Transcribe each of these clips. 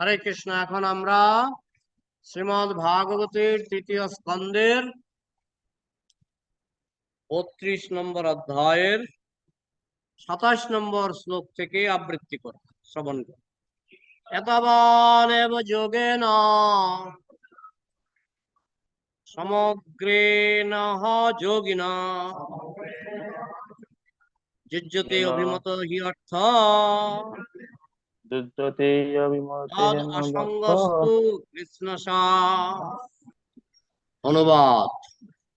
হরে কৃষ্ণ, এখন আমরা শ্রীমদ ভাগবতের তৃতীয় স্কন্ধের বত্রিশ নম্বর অধ্যায়ের সাতাশ নম্বর শ্লোক থেকে আবৃত্তি করব, শ্রবণ করব। এতবানেব যোগেন সমগ্রেণ যোগিনা। যুজ্যতে অভিমত হি অর্থ। অভিমতেন অসঙ্গস্তু কৃষ্ণসা অনুবাদ।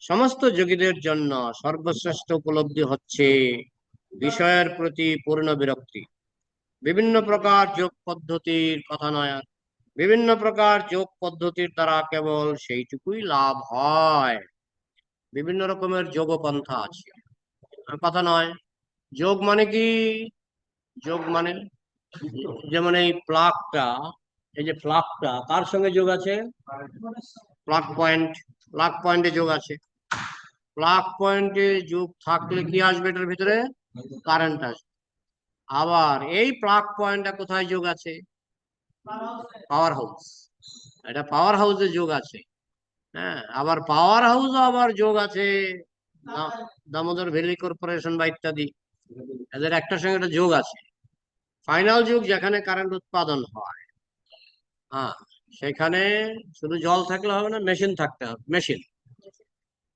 সমস্ত যোগীদের জন্য সর্বশ্রেষ্ঠ উপলব্ধি হচ্ছে বিষয়ের প্রতি পূর্ণ বিরক্তি। বিভিন্ন প্রকার যোগ পদ্ধতির কথা নয়। বিভিন্ন প্রকার যোগ পদ্ধতির দ্বারা কেবল সেইটুকুই লাভ হয়। বিভিন্ন রকমের যোগ পন্থা আছে কথা নয় যোগ মানে কি? যোগ মানে যেমন এই প্লাগটা, এই যে প্লাগটা, কার সঙ্গে যোগ আছে? প্লাগ পয়েন্ট, প্লাগ পয়েন্টে যোগ আছে। প্লাগ পয়েন্টে যোগ থাকলে কি আসবে এটার ভিতরে? কারেন্ট আসবে। আবার এই প্লাগ পয়েন্টটা কোথায় যোগ আছে? Power house. এটা পাওয়ার হাউসে যোগ আছে। হ্যাঁ আবার পাওয়ার হাউস আবার যোগ আছে। দামোদর ভ্যালি কর্পোরেশন বা ইত্যাদি। এদের একটা সঙ্গে একটা যোগ আছে। ফাইনাল যুগ যেখানে কারেন্ট উৎপাদন হয়। হ্যাঁ সেখানে শুধু জল থাকলে হবে না মেশিন থাকতে হবে মেশিন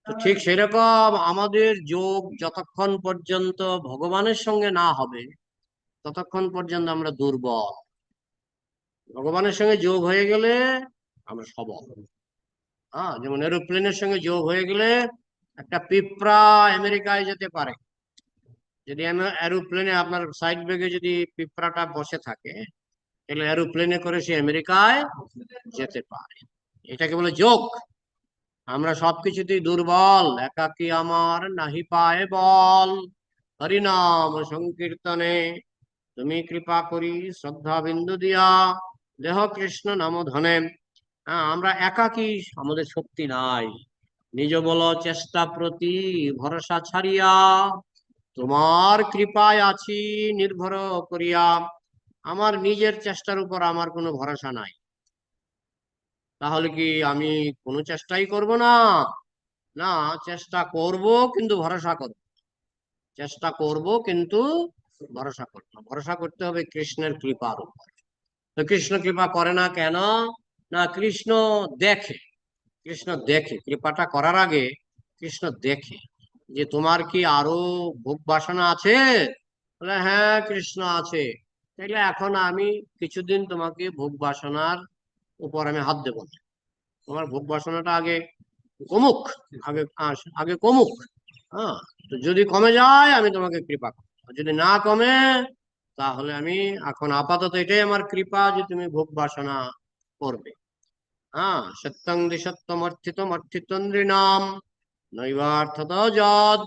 তো ঠিক সেরকম আমাদের যোগ যতক্ষণ পর্যন্ত ভগবানের সঙ্গে না হবে ততক্ষণ পর্যন্ত আমরা দুর্বল। ভগবানের সঙ্গে যোগ হয়ে গেলে আমরা সবল। হ্যাঁ যেমন এরোপ্লেনের সঙ্গে যোগ হয়ে গেলে একটা পিঁপড়া আমেরিকায় যেতে পারে। যদি এরোপ্লেনে আপনার সাইড ব্যাগে যদি পিঁপড়াটা বসে থাকে, তাহলে এরোপ্লেনে করে সে আমেরিকায় যেতে পারে। এটাকে বলে যোগ আমরা সবকিছুতেই দুর্বল, একাকি আমার নাহি পায় বল। হরিনাম সংকীর্তনে, তুমি কৃপা করি শ্রদ্ধা বিন্দু দিয়া, দেহ কৃষ্ণ নাম ধনে আমরা একাকি, আমাদের শক্তি নাই। নিজ বল চেষ্টা প্রতি ভরসা ছাড়িয়া তোমার কৃপায় আছি, নির্ভর করিয়া। আমার নিজের চেষ্টার উপর আমার কোনো ভরসা নাই। তাহলে কি আমি কোনো চেষ্টাই করব না? না, চেষ্টা করব কিন্তু ভরসা করব। চেষ্টা করব কিন্তু ভরসা করব। না। ভরসা করতে হবে কৃষ্ণের কৃপার উপর। তো কৃষ্ণ কৃপা করে না কেন? না, কৃষ্ণ দেখে। কৃষ্ণ দেখে। কৃপাটা করার আগে কৃষ্ণ দেখে। যে তোমার কি আরও ভোগ বাসনা আছে? বলে হ্যাঁ কৃষ্ণ আছে। তাইলে এখন আমি কিছুদিন তোমাকে ভোগ বাসনার উপর আমি হাত দেবো না। তোমার ভোগ বাসনাটা আগে কমুক, আগে আগে কমুক হ্যাঁ? তো যদি কমে যায়, আমি তোমাকে কৃপা করব। যদি না কমে, তাহলে আমি এখন আপাতত এটাই আমার কৃপা যে তুমি ভোগ বাসনা করবে। হ্যাঁ? সত্যং দিসত্যম অর্থিতম অর্থিতম নৃণাম যদ?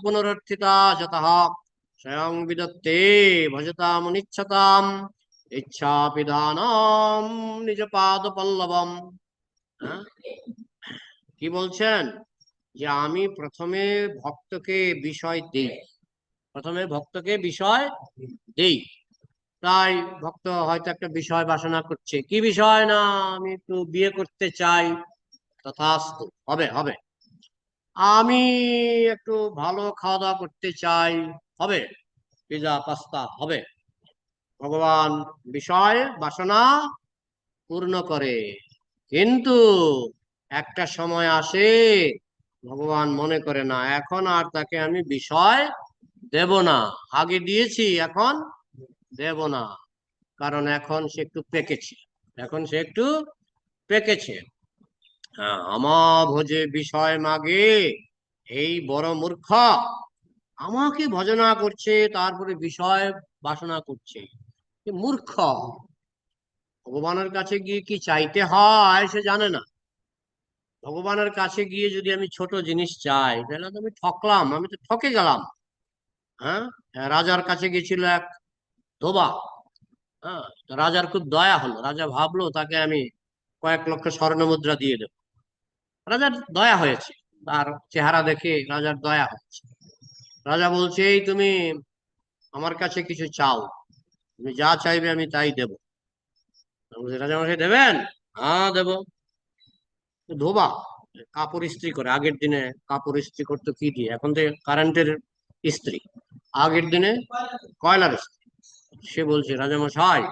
কি বলছেন? যে আমি প্রথমে ভক্তকে বিষয় দেই। প্রথমে ভক্তকে বিষয় দেই। তাই ভক্ত হয়তো একটা বিষয় বাসনা করছে। কি বিষয় না? আমি একটু বিয়ে করতে চাই। তথাস্তু। হবে হবে। আমি একটু ভালো খাওয়া দাওয়া করতে চাই। হবে? পিজা, পাস্তা হবে? ভগবান বিষয় বাসনা পূর্ণ করে। কিন্তু একটা সময় আসে, ভগবান মনে করে না, এখন আর তাকে আমি বিষয় দেব না। আগে দিয়েছি, এখন দেব না। কারণ এখন সে একটু পেকেছে। এখন সে একটু পেকেছে। আমা ভোজে বিষয় মাগে, এই বড় মূর্খ। আমাকে ভজনা করছে, তারপরে বিষয় বাসনা করছে। মূর্খ। ভগবানের কাছে গিয়ে কি চাইতে হয় সে জানে না। ভগবানের কাছে গিয়ে যদি আমি ছোট জিনিস চাই, তাহলে তো আমি ঠকলাম, আমি তো ঠকে গেলাম। হ্যাঁ রাজার কাছে গেছিল এক ধোবা। হ্যাঁ রাজার খুব দয়া হলো। রাজা ভাবলো, তাকে আমি কয়েক লক্ষ স্বর্ণ মুদ্রা দিয়ে দেবো। রাজার দয়া হয়েছে। তার চেহারা দেখে রাজার দয়া হচ্ছে রাজা বলছে এই তুমি আমার কাছে কিছু চাও। তুমি যা চাইবে আমি তাই দেবো। বলছে, রাজামশাই দেবেন? হ্যাঁ দেবো। ধোবা কাপড় ইস্ত্রি করে। আগের দিনে কাপড় ইস্ত্রি করতো কি দিয়ে? এখন তো কারেন্টের ইস্ত্রি। আগের দিনে কয়লার ইস্ত্রি। সে বলছে রাজামশাই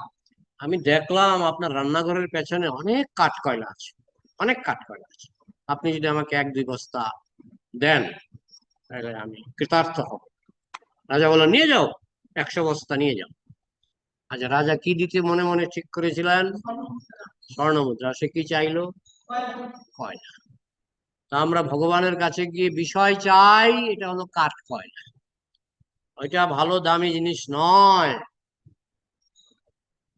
আমি দেখলাম আপনার রান্নাঘরের পেছনে অনেক কাঠ কয়লা আছে। অনেক কাঠ কয়লা আছে। আপনি যদি আমাকে এক, দুই বস্তা দেন, তাহলে আমি কৃতার্থ হব। রাজা বলল, নিয়ে যাও, একশো বস্তা নিয়ে যাও। আচ্ছা রাজা কি দিতে মনে মনে ঠিক করেছিলেন? স্বর্ণ মুদ্রা সে কি চাইলো? কয়লা। তা আমরা ভগবানের কাছে গিয়ে বিষয় চাই, এটা হলো কাঠ কয়লা। ওইটা ভালো দামি জিনিস নয়।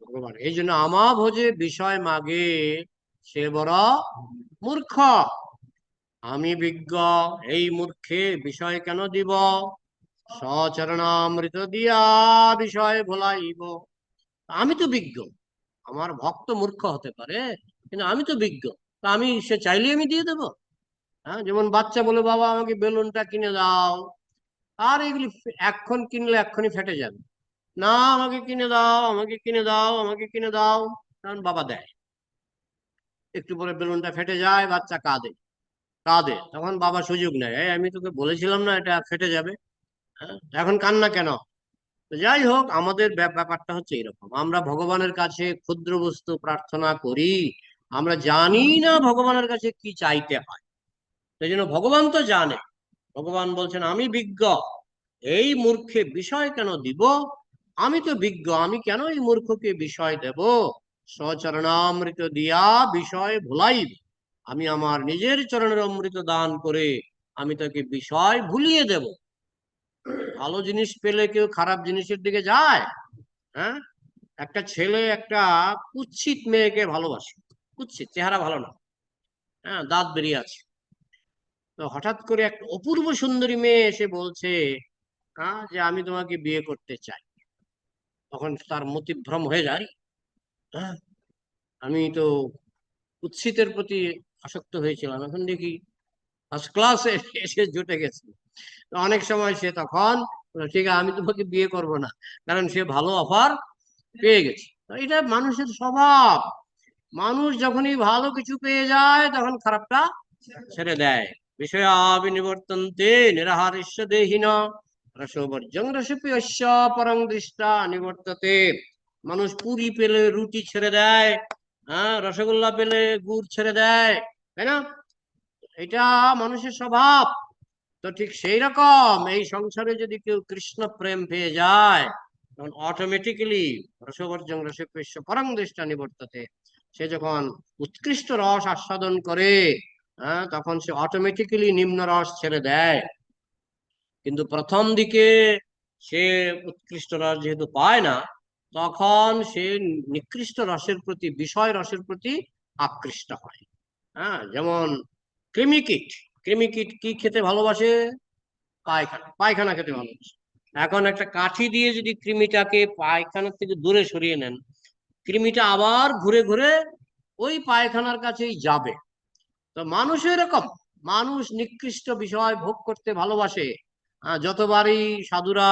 ভগবান, এই জন্য আমা ভোজে বিষয় মাগে। সে বড় মূর্খ। আমি বিজ্ঞ, এই মূর্খে বিষয় কেন দিব? সচরণামৃত দিয়া বিষয় ভোলাইব। আমি তো বিজ্ঞ, আমার ভক্ত মূর্খ হতে পারে, কিন্তু আমি তো বিজ্ঞ, তা আমি, সে চাইলে আমি দিয়ে দেবো। হ্যাঁ যেমন বাচ্চা বলে, বাবা, আমাকে বেলুনটা কিনে দাও। আর এগুলি এখন কিনলে এক্ষুনি ফেটে যাবে। না, আমাকে কিনে দাও, আমাকে কিনে দাও, আমাকে কিনে দাও। কারণ বাবা দেয়। একটু পরে বেলুনটা ফেটে যায় বাচ্চা কাঁদে কাঁদে। তখন বাবা সুযোগ নেয় "এই, আমি তোকে বলেছিলাম না এটা ফেটে যাবে। হ্যাঁ এখন কান্না কেন? যাই হোক আমাদের ব্যাপারটা হচ্ছে এরকম। আমরা ভগবানের কাছে ক্ষুদ্র বস্তু প্রার্থনা করি আমরা জানি না ভগবানের কাছে কি চাইতে হয়। সেই জন্য ভগবান তো জানে। ভগবান বলছেন আমি বিজ্ঞ এই মূর্খে বিষয় কেন দিব? আমি তো বিজ্ঞ আমি কেন এই মূর্খকে বিষয় দেব? স্বচরণামৃত দিয়া বিষয় ভুলাইব। আমি আমার নিজের চরণের অমৃত দান করে আমি তাকে বিষয় ভুলিয়ে দেব। ভালো জিনিস পেলে কেউ খারাপ জিনিসের দিকে যায় হ্যাঁ? একটা ছেলে একটা কুৎসিত মেয়েকে ভালোবাসে। কুৎসিত, চেহারা ভালো না হ্যাঁ? দাঁত বেরিয়ে আছে। তো হঠাৎ করে একটা অপূর্ব সুন্দরী মেয়ে এসে বলছে হ্যাঁ যে আমি তোমাকে বিয়ে করতে চাই। তখন তার মতিভ্রম হয়ে যায়। হ্যাঁ আমি তো কুৎসিতের প্রতি আসক্ত হয়েছিলাম। এখন দেখি ফার্স্ট ক্লাসে এসে জুটে গেছে। অনেক সময় সে তখন ঠিক আছে, আমি তোমাকে বিয়ে করব না। কারণ সে ভালো অফার পেয়ে গেছে। এটা মানুষের স্বভাব। মানুষ যখনই ভালো কিছু পেয়ে যায়, তখন খারাপটা ছেড়ে দেয়। বিষয়াবিনিবর্তন্তে নিরাহারিষ্য দেহিন রসবর্জং রসপিয়স্য পরং দৃষ্টা নিবর্ততে। মানুষ পুরি পেলে রুটি ছেড়ে দেয় হ্যাঁ রসগোল্লা পেলে গুড় ছেড়ে দেয়, তাই না? এটা মানুষের স্বভাব। তো ঠিক সেই রকম এই সংসারে যদি কেউ কৃষ্ণ প্রেম পেয়ে যায়, তখন অটোমেটিক্যালি রসবর্জং রসপিয়স্য পরং দৃষ্টা নিবর্ততে সে যখন উৎকৃষ্ট রস আস্বাদন করে হ্যাঁ তখন সে অটোমেটিক্যালি নিম্ন রস ছেড়ে দেয়। কিন্তু প্রথম দিকে সে উৎকৃষ্ট রস যেহেতু পায় না তখন সে নিকৃষ্ট রসের প্রতি, বিষয় রসের প্রতি আকৃষ্ট হয়। হ্যাঁ যেমন কৃমিকীট কৃমিকীট কি খেতে ভালোবাসে? পায়খানা পায়খানা খেতে ভালোবাসে। এখন একটা কাঠি দিয়ে যদি কৃমিটাকে পায়খানার থেকে দূরে সরিয়ে নেন কৃমিটা আবার ঘুরে ঘুরে ওই পায়খানার কাছেই যাবে। তো মানুষ এরকম। মানুষ নিকৃষ্ট বিষয় ভোগ করতে ভালোবাসে। যতবারই সাধুরা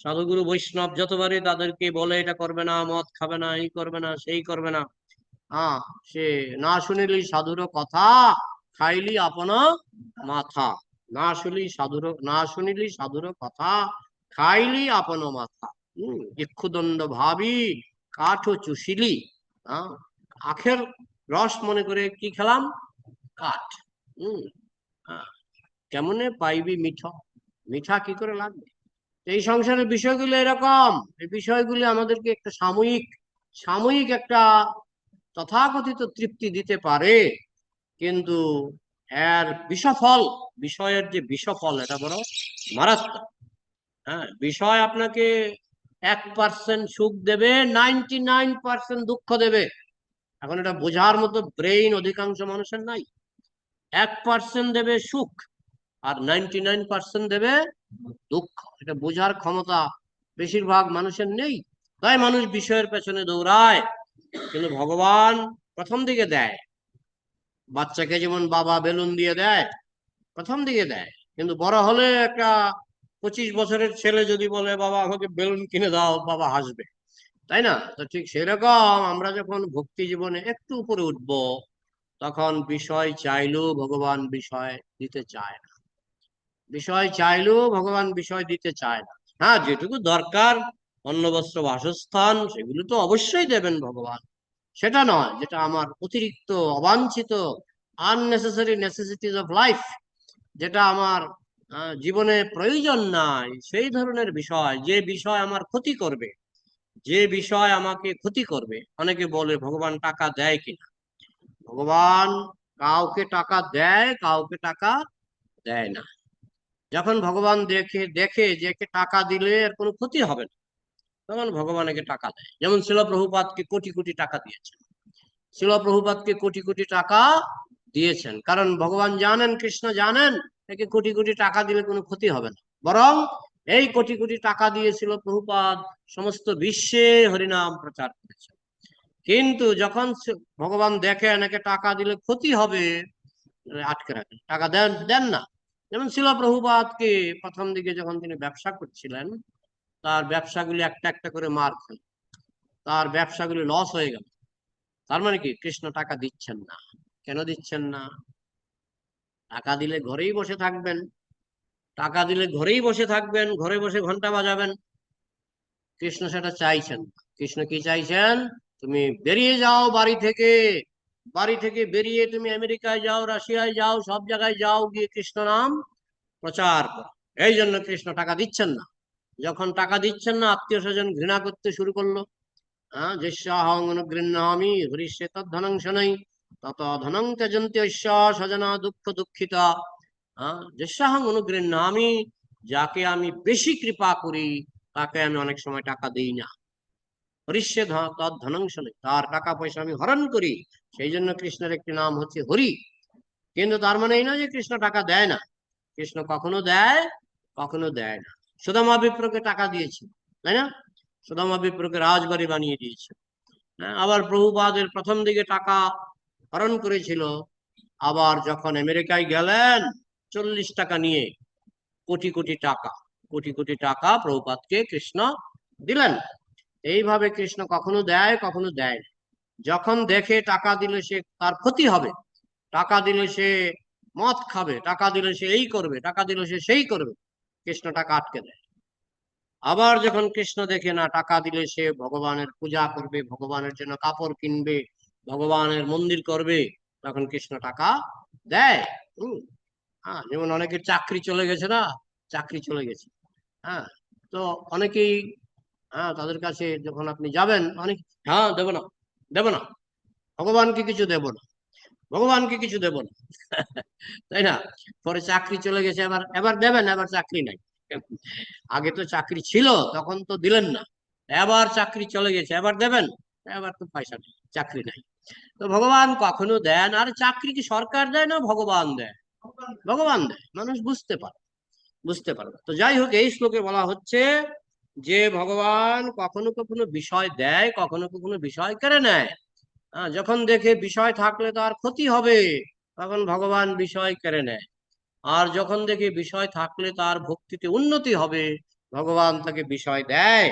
সাধুগুরু বৈষ্ণব যতবারই তাদেরকে বলে, এটা করবে না, মদ খাবে না, এই করবে না, সেই করবে না। হ্যাঁ সে না শুনিলি সাধুর কথা, খাইলি আপন মাথা। না শুনলি সাধুর, না শুনিলি সাধুর কথা, খাইলি আপন মাথা। হম, ইক্ষুদণ্ড ভাবি, কাঠ চুষিলি। আখের রস মনে করে কি খেলাম? কাঠ। হম কেমনে পাইবি মিঠা? মিঠা কি করে লাগবে? এই সংসারের বিষয়গুলো এরকম। এই বিষয়গুলি আমাদেরকে একটা সাময়িক সাময়িক একটা তথাকথিত তৃপ্তি দিতে পারে। কিন্তু এর বিষফল, বিষয়ের যে বিষফল, এটা বড় মারাত্মক। হ্যাঁ বিষয় আপনাকে এক পার্সেন্ট সুখ দেবে, নাইনটি নাইন পার্সেন্ট দুঃখ দেবে। এখন এটা বোঝার মতো ব্রেইন অধিকাংশ মানুষের নাই। এক পার্সেন্ট দেবে সুখ, আর নাইনটি নাইন পার্সেন্ট দেবে দুঃখ, এটা বোঝার ক্ষমতা বেশিরভাগ মানুষের নেই। তাই মানুষ বিষয়ের পেছনে দৌড়ায়, কিন্তু ভগবান প্রথম দিকে দেয়। বাচ্চাকে যেমন বাবা বেলুন দিয়ে দেয়, প্রথম দিকে দেয়। কিন্তু বড় হলে একটা পঁচিশ বছরের ছেলে যদি বলে, বাবা, আমাকে বেলুন কিনে দাও, বাবা হাসবে। তাই না? তো ঠিক সেরকম আমরা যখন ভক্তি জীবনে একটু উপরে উঠব, তখন বিষয় চাইলেও ভগবান বিষয় দিতে চায় না। বিষয় চাইলেও ভগবান বিষয় দিতে চায় না। হ্যাঁ যেটুকু দরকার অন্ন বস্ত্র বাসস্থান, সেগুলো তো অবশ্যই দেবেন ভগবান। সেটা নয়, যেটা আমার অতিরিক্ত অবাঞ্ছিত আননেসেসারি নেসেসিটিজ অফ লাইফ যেটা আমার জীবনে প্রয়োজন নাই, সেই ধরনের বিষয়, যে বিষয় আমার ক্ষতি করবে, যে বিষয় আমাকে ক্ষতি করবে, অনেকে বলে ভগবান টাকা দেয় কিনা। ভগবান কাউকে টাকা দেয়, কাউকে টাকা দেয় না। যখন ভগবান দেখে দেখে যে একে টাকা দিলে এর কোনো ক্ষতি হবে না। তখন ভগবান একে টাকা দেয়। যেমন শিলপ্রভুপাতকে কোটি কোটি টাকা দিয়েছেন। শিলপ্রভুপাতকে কোটি কোটি টাকা দিয়েছেন। কারণ ভগবান জানেন, কৃষ্ণ জানেন, একে কোটি কোটি টাকা দিলে কোনো ক্ষতি হবে না। বরং এই কোটি কোটি টাকা দিয়েছিল প্রভুপাদ সমস্ত বিশ্বে হরিনাম প্রচার করেছেন। কিন্তু যখন ভগবান দেখেন, একে টাকা দিলে ক্ষতি হবে, আটকে রাখেন। টাকা দেন দেন না। যেমন শিল প্রভুপাদকে প্রথম দিকে যখন তিনি ব্যবসা করছিলেন, তার ব্যবসাগুলি একটা একটা করে মার খেল। তার ব্যবসাগুলি লস হয়ে গেল। তার মানে কি? কৃষ্ণ টাকা দিচ্ছেন না। কেন দিচ্ছেন না? টাকা দিলে ঘরেই বসে থাকবেন। টাকা দিলে ঘরেই বসে থাকবেন। ঘরে বসে ঘণ্টা বাজাবেন। কৃষ্ণ সেটা চাইছেন কৃষ্ণ কি চাইছেন? তুমি বেরিয়ে যাও বাড়ি থেকে। বাড়ি থেকে বেরিয়ে তুমি আমেরিকায় যাও, রাশিয়ায় যাও, সব জায়গায় যাও, গিয়ে কৃষ্ণ নাম প্রচার করো। এই জন্য কৃষ্ণ টাকা দিচ্ছেন না। যখন টাকা দিচ্ছেন না, আত্মীয় স্বজন ঘৃণা করতে শুরু করল। শনৈ তত ধনং ত্যজন্তি স্বজনা দুঃখ দুঃখিতা। হ্যাঁ যেস্যাহং অনুগৃহ্ণামি, যাকে আমি বেশি কৃপা করি, তাকে আমি অনেক সময় টাকা দিই না। হরিষ্যে তদ্ধনং শনৈ। তার টাকা পয়সা আমি হরণ করি। সেই জন্য কৃষ্ণের একটি নাম হচ্ছে হরি। কিন্তু তার মানে এই নয় যে কৃষ্ণ টাকা দেয় না। কৃষ্ণ কখনো দেয় কখনো দেয় না। সুদামা বিপ্রকে টাকা দিয়েছে তাই না? সুদামা বিপ্রকে রাজবাড়ি বানিয়ে দিয়েছে। হ্যাঁ, আবার প্রভুপাদের প্রথম দিকে টাকা হরণ করেছিল। আবার যখন আমেরিকায় গেলেন চল্লিশ টাকা নিয়ে কোটি কোটি টাকা কোটি কোটি টাকা প্রভুপাদকে কৃষ্ণ দিলেন। এইভাবে কৃষ্ণ কখনো দেয় কখনো দেয় না। যখন দেখে টাকা দিলে সে তার ক্ষতি হবে। টাকা দিলে সে মদ খাবে, টাকা দিলে সে এই করবে, টাকা দিলে সে সেই করবে। কৃষ্ণ টাকা আটকে দেয়। আবার যখন কৃষ্ণ দেখে না টাকা দিলে সে ভগবানের পূজা করবে, ভগবানের জন্য কাপড় কিনবে, ভগবানের মন্দির করবে, তখন কৃষ্ণ টাকা দেয়। হম। হ্যাঁ যেমন অনেকের চাকরি চলে গেছে না? চাকরি চলে গেছে। হ্যাঁ তো অনেকেই হ্যাঁ তাদের কাছে যখন আপনি যাবেন অনেক হ্যাঁ দেব না দেব না। ভগবানকে কিছু দেব না। ভগবানকে কিছু দেব না। তাই না? পরে চাকরি চলে গেছে এবার এবার দেবেন এবার চাকরি নাই। আগে তো চাকরি ছিল তখন তো দিলেন না। এবার চাকরি চলে গেছে এবার দেবেন এবার তো পয়সা নেই চাকরি নাই। তো ভগবান কখনো দেন আর চাকরি কি সরকার দেয় না ভগবান দেয়? ভগবান দেয় মানুষ বুঝতে পারে বুঝতে পারবে। তো যাই হোক এই শ্লোকে বলা হচ্ছে যে ভগবান কখনো কখনো বিষয় দেয়, কখনো কখনো বিষয় কেড়ে নেয়। যখন দেখে বিষয় থাকলে তার ক্ষতি হবে, তখন ভগবান বিষয় কেড়ে নেয়। আর যখন দেখে বিষয় থাকলে তার ভক্তিতে উন্নতি হবে, ভগবান তাকে বিষয় দেয়।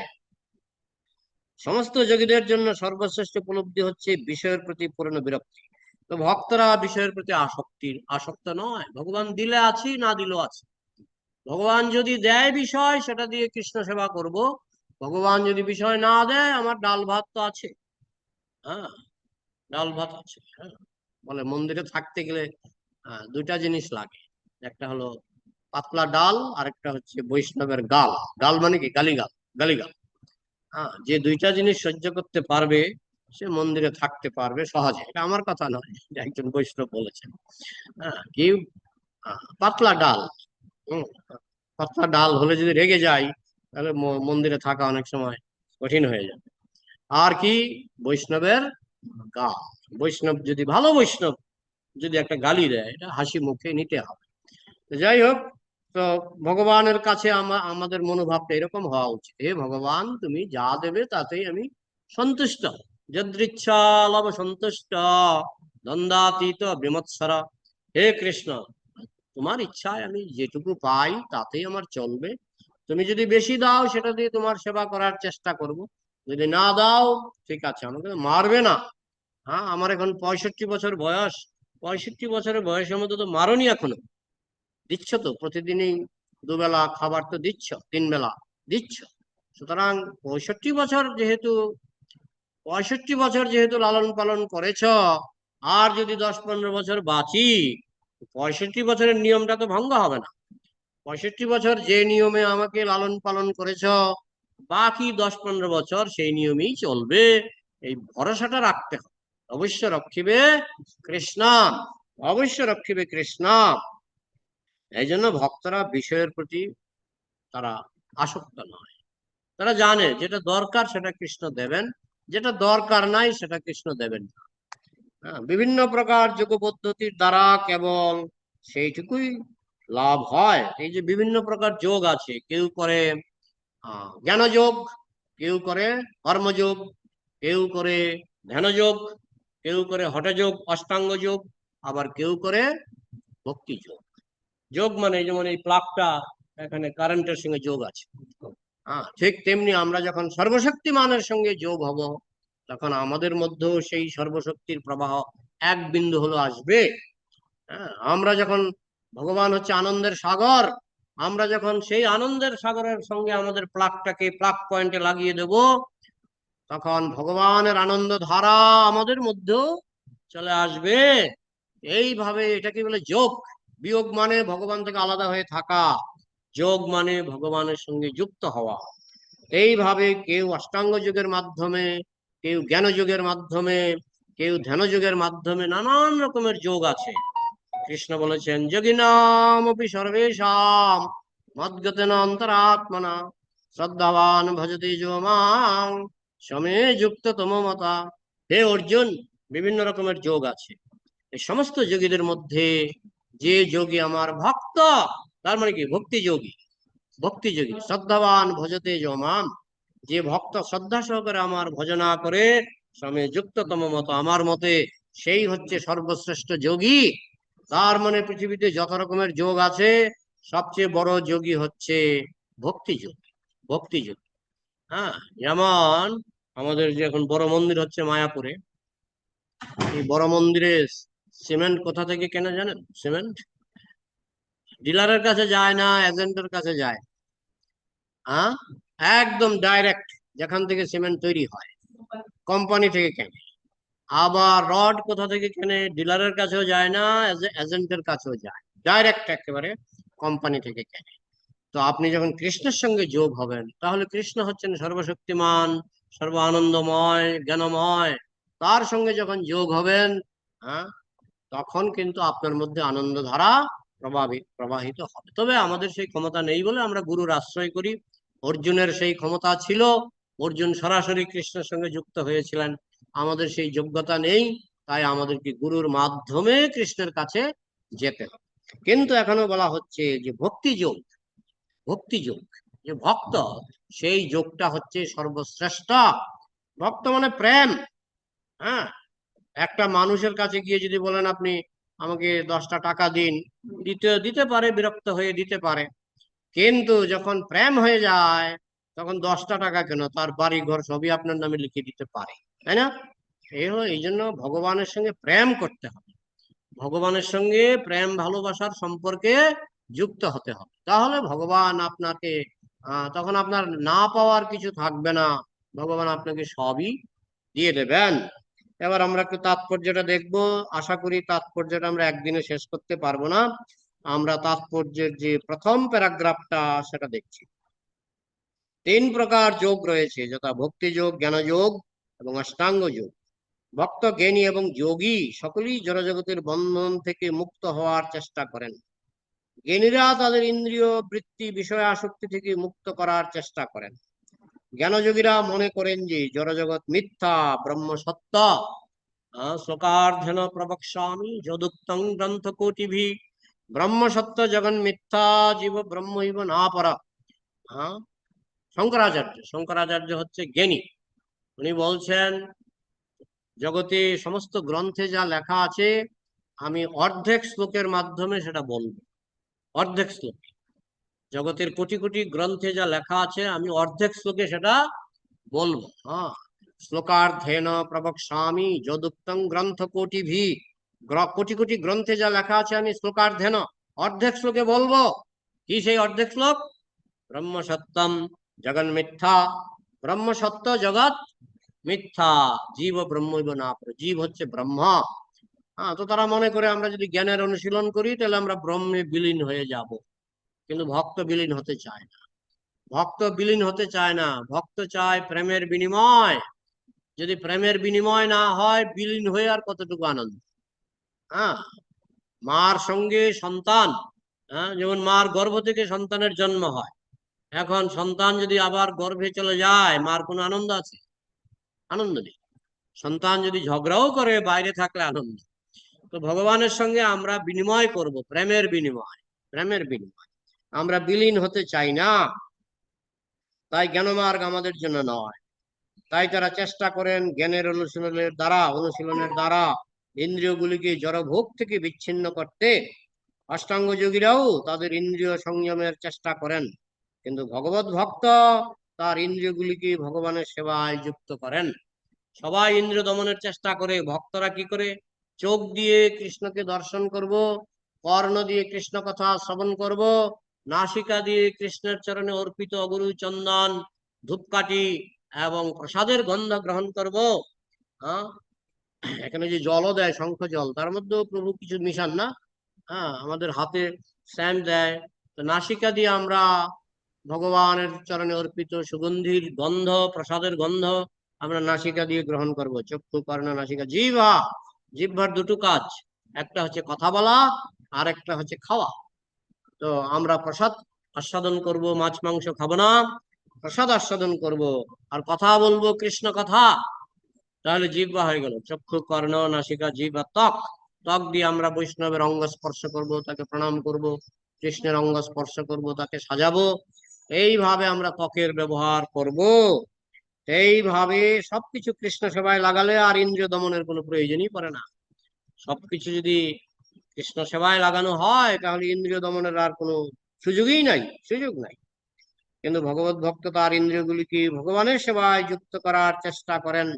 সমস্ত যোগীদের জন্য সর্বশ্রেষ্ঠ উপলব্ধি হচ্ছে বিষয়ের প্রতি পূর্ণ বিরক্তি। তো ভক্তরা বিষয়ের প্রতি আসক্তির আসক্ত নয়। ভগবান দিলে আছি, না দিলেও আছে। ভগবান যদি দেয় বিষয়, সেটা দিয়ে কৃষ্ণ সেবা করব। ভগবান যদি বিষয় না দেয়, আমার ডাল ভাত তো আছে। হ্যাঁ ডাল ভাত আছে। হ্যাঁ বলে মন্দিরে থাকতে গেলে দুইটা জিনিস লাগে। একটা হলো পাতলা ডাল আর একটা হচ্ছে বৈষ্ণবের গাল। গাল মানে কি? গালিগাল গালিগাল। হ্যাঁ যে দুইটা জিনিস সহ্য করতে পারবে, সে মন্দিরে থাকতে পারবে সহজে। এটা আমার কথা নয় একজন বৈষ্ণব বলেছেন। হ্যাঁ কি পাতলা ডাল হম পাতলা ডাল হলে যদি রেগে যায়, তাহলে মন্দিরে থাকা অনেক সময় কঠিন হয়ে যাবে। আর কি? বৈষ্ণবের গাল বৈষ্ণব যদি, ভালো বৈষ্ণব যদি একটা গালি দেয়, এটা হাসি মুখে নিতে হবে। যাই হোক, তো ভগবানের কাছে আমা- আমাদের মনোভাবটা এরকম হওয়া উচিত। হে ভগবান, তুমি যা দেবে তাতেই আমি সন্তুষ্ট। যদৃচ্ছা লব সন্তুষ্ট। দ্বন্দ্বাতীত বিমৎসরা। হে কৃষ্ণ তোমার ইচ্ছায় আমি যেটুকু পাই তাতেই আমার চলবে। তুমি যদি বেশি দাও সেটা দিয়ে তোমার সেবা করার চেষ্টা করব। যদি না দাও ঠিক আছে আমাকে মারবে না। হ্যাঁ আমার এখন পঁয়ষট্টি বছর বয়স। পঁয়ষট্টি বছরের বয়সের মধ্যে তো মারনি এখনও। দিচ্ছ তো প্রতিদিনই দুবেলা খাবার তো দিচ্ছ তিন বেলা দিচ্ছ। সুতরাং পঁয়ষট্টি বছর যেহেতু পঁয়ষট্টি বছর যেহেতু লালন পালন করেছ আর যদি দশ পনেরো বছর বাঁচি পঁয়ষট্টি বছরের নিয়মটা তো ভঙ্গ হবে না। পঁয়ষট্টি বছর যে নিয়মে আমাকে লালন পালন করেছ, বাকি দশ পনেরো বছর সেই নিয়মেই চলবে। এই ভরসাটা রাখতে হবে। অবশ্য রক্ষিবে কৃষ্ণ, অবশ্য রক্ষিবে কৃষ্ণ। এই জন্য ভক্তরা বিষয়ের প্রতি তারা আসক্ত নয়। তারা জানে যেটা দরকার সেটা কৃষ্ণ দেবেন, যেটা দরকার নাই সেটা কৃষ্ণ দেবেন না। বিভিন্ন প্রকার যোগ পদ্ধতির দ্বারা কেবল সেইটুকুই লাভ হয়। এই যে বিভিন্ন প্রকার যোগ আছে, কেউ করে জ্ঞানযোগ, কেউ করে কর্মযোগ, কেউ করে ধ্যানযোগ, কেউ করে হঠযোগ অষ্টাঙ্গ যোগ আবার কেউ করে ভক্তি যোগ যোগ মানে যেমন এই প্লাগটা, এখানে কারেন্টের সঙ্গে যোগ আছে। হ্যাঁ ঠিক তেমনি আমরা যখন সর্বশক্তিমানের সঙ্গে যোগ হব তখন আমাদের মধ্যেও সেই সর্বশক্তির প্রবাহ এক বিন্দু হলো আসবে। হ্যাঁ আমরা যখন ভগবান হচ্ছে আনন্দের সাগর, আমরা যখন সেই আনন্দের সাগরের সঙ্গে আমাদের প্লাগটাকে, প্লাগ পয়েন্টে লাগিয়ে দেব, তখন ভগবানের আনন্দ ধারা আমাদের মধ্যেও চলে আসবে। এইভাবে এটাকে বলে যোগ। বিয়োগ মানে ভগবান থেকে আলাদা হয়ে থাকা। যোগ মানে ভগবানের সঙ্গে যুক্ত হওয়া। এইভাবে কেউ অষ্টাঙ্গ যুগের মাধ্যমে কেউ জ্ঞান যুগের মাধ্যমে, কেউ ধ্যান যুগের মাধ্যমে নানান রকমের যোগ আছে। কৃষ্ণ বলেছেন, যোগিনাম অপি সর্বেশাম মদ্গতেন অন্তরাত্মনা, শ্রদ্ধাবান ভজতে যো মাং সমে যুক্ত তমমতা। হে অর্জুন, বিভিন্ন রকমের যোগ আছে। এই সমস্ত যোগীদের মধ্যে যে যোগী আমার ভক্ত, তার মানে কি? ভক্তি যোগী। ভক্তি যোগী। শ্রদ্ধাবান ভজতে জমাম যে ভক্ত শ্রদ্ধা সহকারে আমার ভজনা করে, স্বামী যুক্ততম মতো আমার মতে সেই হচ্ছে সর্বশ্রেষ্ঠ যোগী। তার মানে পৃথিবীতে যত রকমের যোগ আছে, সবচেয়ে বড় যোগী হচ্ছে ভক্তি যোগ ভক্তি যোগ হ্যাঁ যেমন আমাদের যে এখন বড় মন্দির হচ্ছে মায়াপুরে, এই বড় মন্দিরে সিমেন্ট কোথা থেকে কেনা জানেন? সিমেন্ট? ডিলারের কাছে যায় না, এজেন্টের কাছে যায়। হ্যাঁ একদম ডাইরেক্ট যেখান থেকে সিমেন্ট তৈরি হয়। কোম্পানি থেকে কেনে। আবার রড কোথা থেকে কেনে? ডিলারের কাছেও যায় না এজেন্টের কাছেও যায়। ডাইরেক্ট একেবারে কোম্পানি থেকে কেনে। তো আপনি যখন কৃষ্ণের সঙ্গে যোগ হবেন, তাহলে কৃষ্ণ হচ্ছেন সর্বশক্তিমান, সর্ব আনন্দময়, জ্ঞানময়। তার সঙ্গে যখন যোগ হবেন হ্যাঁ তখন কিন্তু আপনার মধ্যে আনন্দ ধারা প্রভাবিত প্রবাহিত হবে। তবে আমাদের সেই ক্ষমতা নেই বলে আমরা গুরুর আশ্রয় করি। অর্জুনের সেই ক্ষমতা ছিল, অর্জুন সরাসরি কৃষ্ণের সঙ্গে যুক্ত হয়েছিলেন। আমাদের সেই যোগ্যতা নেই, তাই আমাদেরকে গুরুর মাধ্যমে কৃষ্ণের কাছে যেতে হবে। কিন্তু এখনও বলা হচ্ছে যে ভক্তি যোগ ভক্তি যোগ, যে ভক্ত, সেই যোগটা হচ্ছে সর্বশ্রেষ্ঠ। ভক্ত মানে প্রেম হ্যাঁ? একটা মানুষের কাছে গিয়ে যদি বলেন আপনি, আমাকে দশটা টাকা দিন। দিতে দিতে পারে, বিরক্ত হয়ে দিতে পারে। কিন্তু যখন প্রেম হয়ে যায়, তখন দশটা টাকা কেন? তার বাড়ি ঘর সবই আপনার নামে লিখে দিতে পারে, তাই না? এই জন্য ভগবানের সঙ্গে প্রেম করতে হবে। ভগবানের সঙ্গে প্রেম, ভালোবাসার সম্পর্কে যুক্ত হতে হবে। তাহলে ভগবান আপনাকে তখন আপনার না পাওয়ার কিছু থাকবে না। ভগবান আপনাকে সবই দিয়ে দেবেন। এবার আমরা একটু তাৎপর্যটা দেখব। আশা করি তাৎপর্যটা আমরা একদিনে শেষ করতে পারব না। আমরা তাৎপর্যের যে প্রথম প্যারাগ্রাফটা, সেটা দেখছি। তিন প্রকার যোগ রয়েছে, যথা ভক্তি যোগ, জ্ঞান এবং অষ্টাঙ্গ যোগ। ভক্ত, জ্ঞানী এবং যোগী সকলেই জড়জগতের বন্ধন থেকে মুক্ত হওয়ার চেষ্টা করেন। জ্ঞানীরা তাদের ইন্দ্রিয় বৃত্তি, বিষয় আসক্তি থেকে মুক্ত করার চেষ্টা করেন। জ্ঞানযোগীরা মনে করেন যে জড়জগৎ মিথ্যা, ব্রহ্ম সত্য। শ্লোকার্ধন প্রবক্ষ্যামি যদুক্তং গ্রন্থ কোটিভি ব্রহ্ম সত্য জগন মিথ্যা জীব ব্রহ্ম ইব না পরা। হ্যাঁ শঙ্করাচার্য। শঙ্করাচার্য হচ্ছে জ্ঞানী। উনি বলছেন, জগতে সমস্ত গ্রন্থে যা লেখা আছে, আমি অর্ধেক শ্লোকের মাধ্যমে সেটা বলব। অর্ধেক শ্লোক। জগতের কোটি কোটি গ্রন্থে যা লেখা আছে, আমি অর্ধেক শ্লোকে সেটা বলব। হ্যাঁ শ্লোকার্ধেন প্রবক্ষ্যামি যদুক্তং গ্রন্থ কোটি ভি কোটি কোটি গ্রন্থে যা লেখা আছে আমি শ্লোকার্ধেন, অর্ধেক শ্লোকে বলব। কি সেই অর্ধেক শ্লোক? ব্রহ্ম সত্যম জগন মিথ্যা। ব্রহ্ম সত্য জগৎ মিথ্যা। জীব ব্রহ্মৈব না জীব হচ্ছে ব্রহ্মা। হ্যাঁ তো তারা মনে করে আমরা যদি জ্ঞানের অনুশীলন করি, তাহলে আমরা ব্রহ্মে বিলীন হয়ে যাব। কিন্তু ভক্ত বিলীন হতে চায় না। ভক্ত বিলীন হতে চায় না। ভক্ত চায় প্রেমের বিনিময়। যদি প্রেমের বিনিময় না হয়, বিলীন হয়ে আর কতটুকু আনন্দ? হ্যাঁ মার সঙ্গে সন্তান হ্যাঁ যেমন মার গর্ভ থেকে সন্তানের জন্ম হয়। এখন সন্তান যদি আবার গর্ভে চলে যায়, মার কোনো আনন্দ আছে? আনন্দ নেই। সন্তান যদি ঝগড়াও করে, বাইরে থাকলে আনন্দ। তো ভগবানের সঙ্গে আমরা বিনিময় করব, প্রেমের বিনিময় প্রেমের বিনিময়। আমরা বিলীন হতে চাই না। তাই জ্ঞানমার্গ আমাদের জন্য নয়। তাই তারা চেষ্টা করেন জ্ঞানের অনুশীলনের দ্বারা অনুশীলনের দ্বারা ইন্দ্রিয়গুলিকে জড়ভোগ থেকে বিচ্ছিন্ন করতে অষ্টাঙ্গ যোগীরাও তাদের ইন্দ্রিয় সংযমের চেষ্টা করেন। কিন্তু ভগবত ভক্ত তার ইন্দ্রিয়গুলিকে ভগবানের সেবায় যুক্ত করেন। সবাই ইন্দ্রিয় দমনের চেষ্টা করে, ভক্তরা কি করে? চোখ দিয়ে কৃষ্ণকে দর্শন করব, কর্ণ দিয়ে কৃষ্ণ কথা শ্রবণ করব, নাসিকা দিয়ে কৃষ্ণের চরণে অর্পিত অগুরু চন্দন, ধূপকাঠি এবং প্রসাদের গন্ধ গ্রহণ করব। এখানে যে জলও দেয়, শঙ্খ জল, তার মধ্যেও প্রভু কিছু মিশান না? হ্যাঁ আমাদের হাতে স্যাম দেয়। তো নাসিকা দিয়ে আমরা ভগবানের চরণে অর্পিত সুগন্ধির গন্ধ, প্রসাদের গন্ধ আমরা নাসিকা দিয়ে গ্রহণ করব। চক্ষু, কর্ণ, নাসিকা জিভা জিহ্বার দুটো কাজ। একটা হচ্ছে কথা বলা, আর একটা হচ্ছে খাওয়া। তো আমরা প্রসাদ আস্বাদন করব, মাছ, মাংস খাব না। প্রসাদ আস্বাদন করব। আর কথা বলব কৃষ্ণ কথা। তাহলে জিহ্বা হয়ে গেল। চক্ষু কর্ণ, নাসিকা, জিহ্বা, ত্বক। ত্বক দিয়ে আমরা বৈষ্ণবের অঙ্গ স্পর্শ করব, তাকে প্রণাম করব, কৃষ্ণের অঙ্গ স্পর্শ করব, তাকে সাজাবো। এইভাবে আমরা ত্বকের ব্যবহার করব। এইভাবে সবকিছু কৃষ্ণ সেবায় লাগালে আর ইন্দ্রিয় দমনের কোনো প্রয়োজনই পড়ে না। সবকিছু যদি কৃষ্ণ সেবায় লাগানো হয়, তাহলে ইন্দ্রিয় দমনের আর কোনো সুযোগই নাই, সুযোগ নাই। কিন্তু ভগবত ভক্ত তার ইন্দ্রিয়গুলিকে ভগবানের সেবায় যুক্ত করার চেষ্টা করেন।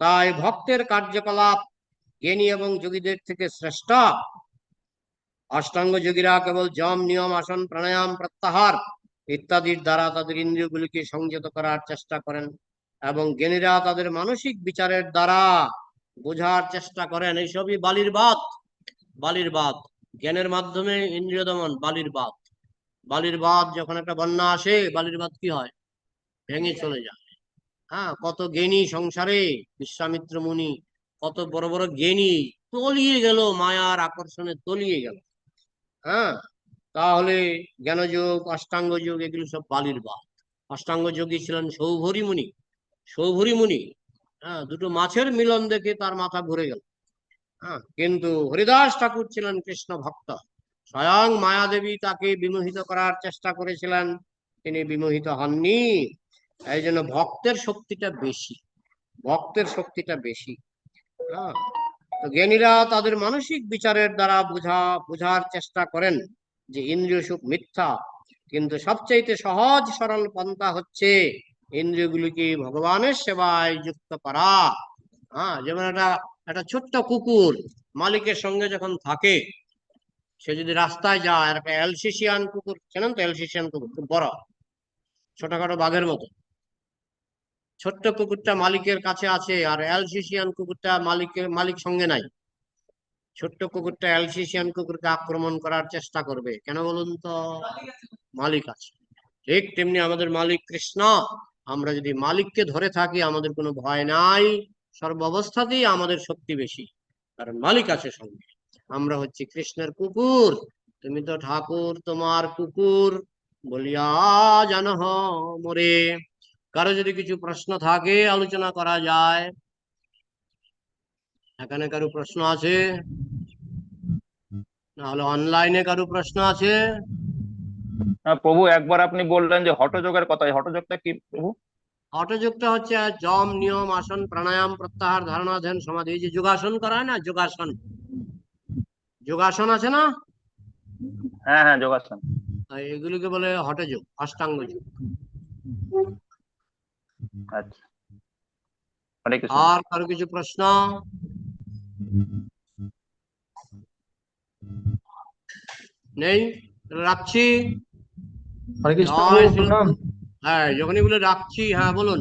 তাই ভক্তের কার্যকলাপ জ্ঞানী এবং যোগীদের থেকে শ্রেষ্ঠ। অষ্টাঙ্গ যোগীরা কেবল জম, নিয়ম, আসন, প্রাণায়াম, প্রত্যাহার ইত্যাদির দ্বারা তাদের ইন্দ্রিয়গুলিকে সংযত করার চেষ্টা করেন এবং জ্ঞানীরা তাদের মানসিক বিচারের দ্বারা বোঝার চেষ্টা করেন। এইসবই বালির বাদ বালির বাদ জ্ঞানের মাধ্যমে ইন্দ্রিয় দমন, বালির বাদ বালির বাদ যখন একটা বন্যা আসে, বালির বাদ কি হয়? ভেঙে চলে যায়। হ্যাঁ কত জ্ঞানী সংসারে, বিশ্বামিত্র মুনি, কত বড় বড় জ্ঞানী তলিয়ে গেল, মায়ার আকর্ষণে তলিয়ে গেল। হ্যাঁ তাহলে জ্ঞানযোগ অষ্টাঙ্গ যোগ এগুলো সব বালির বাদ অষ্টাঙ্গ যোগী ছিলেন সৌভরী মুনি সৌভরী মুনি হ্যাঁ দুটো মাছের মিলন দেখে তার মাথা ঘুরে গেল। হ্যাঁ কিন্তু হরিদাস ঠাকুর ছিলেন কৃষ্ণ ভক্ত। স্বয়ং মায়াদেবী তাকে বিমোহিত করার চেষ্টা করেছিলেন, তিনি বিমোহিত হননি। এই জন্য ভক্তের শক্তিটা বেশি, ভক্তের শক্তিটা বেশি। হ্যাঁ? জ্ঞানীরা তাদের মানসিক বিচারের দ্বারা বুঝা, বোঝার চেষ্টা করেন যে ইন্দ্রিয় সুখ মিথ্যা, কিন্তু সবচাইতে সহজ সরল পন্থা হচ্ছে ইন্দ্রিয়গুলিকে ভগবানের সেবায় যুক্ত করা। হ্যাঁ যেমন একটা একটা ছোট্ট কুকুর মালিকের সঙ্গে যখন থাকে, সে যদি রাস্তায় যায় একটা এলসিসিয়ান কুকুর, চেনেন তো এলসিসিয়ান কুকুর? খুব বড়, ছোটখাটো বাঘের মতো। ছোট্ট কুকুরটা মালিকের কাছে আছে আর এলসিসিয়ান কুকুরটা মালিকের, মালিক সঙ্গে নাই। ছোট্ট কুকুরটা এলসিসিয়ান কুকুরকে আক্রমণ করার চেষ্টা করবে। কেন বলুন তো? মালিক আছে। ঠিক তেমনি আমাদের মালিক কৃষ্ণ। আমরা যদি মালিককে ধরে থাকি, আমাদের কোনো ভয় নাই। সর্বাবস্থাতেই আমাদের শক্তি বেশি। কারণ মালিক আছে সঙ্গে। আমরা হচ্ছে কৃষ্ণের কুকুর। তুমি তো ঠাকুর তোমার কুকুর। বলিয়া জান মরে। কারও যদি কিছু প্রশ্ন থাকে আলোচনা করা যায়। এখানে কারও প্রশ্ন আছে? নাহলে অনলাইনে কারও প্রশ্ন আছে? হ্যাঁ প্রভু একবার আপনি বললেন যে হঠযোগের কথা এই হঠযোগটা কি প্রভু? হঠযোগটা হচ্ছে জম নিয়ম আসন প্রাণায়াম প্রত্যাহার ধারণা ধ্যান সমাধি। এই যে যোগাসন করা হয় না? যোগাসন। যোগাসন আছে না? হ্যাঁ হ্যাঁ যোগাসন। এগুলোকে বলে হঠযোগ অষ্টাঙ্গ যোগ। আচ্ছা। আর কারও কিছু প্রশ্ন? নেই? রাখছি। হ্যাঁ যখনই বলে রাখছি হ্যাঁ বলুন।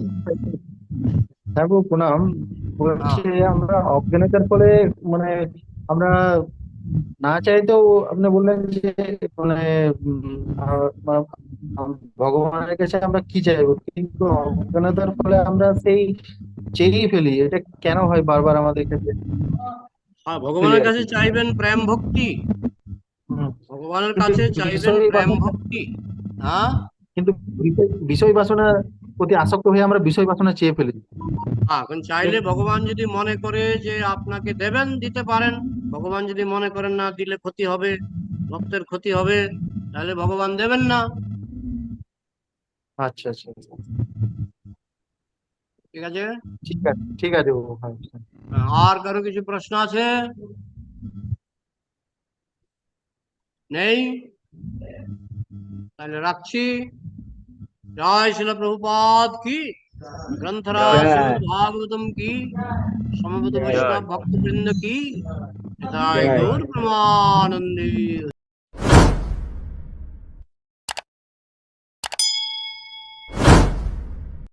হ্যাঁ প্রভু, প্রণাম। আমরা অজ্ঞানতার ফলে মানে আমরা না চাইতেও আপনি বললেন যে মানে ভগবানের কাছে আমরা কি চাইব? কিন্তু অজ্ঞানতার ফলে আমরা সেই চেয়েই ফেলি এটা কেন হয় বারবার আমাদের কাছে? আর ভগবানের কাছে চাইবেন প্রেম ভক্তি? ভগবানের কাছে চাইবেন প্রেম ভক্তি? হ্যাঁ? কিন্তু বিষয়- বাসনার প্রতি আসক্ত হয়ে আমরা বিষয় বাসনা চেয়ে ফেলি। হ্যাঁ, এখন চাইলে ভগবান যদি মনে করে যে আপনাকে দেবেন দিতে পারেন। ভগবান যদি মনে করেন না দিলে ক্ষতি হবে ভক্তের ক্ষতি হবে তাহলে ভগবান দেবেন না। আচ্ছা আচ্ছা আচ্ছা। ঠিক আছে? ঠিক আছে ঠিক আছে প্রভু আর কারও কিছু প্রশ্ন আছে? নেই? তাহলে রাখছি। জয় শিল প্রভুপাদ কি? গ্রন্থরাজ ভাগবতম কি? সমবেত বৈষ্ণব ভক্তবৃন্দ কি? জয়। গৌর প্রমানন্দী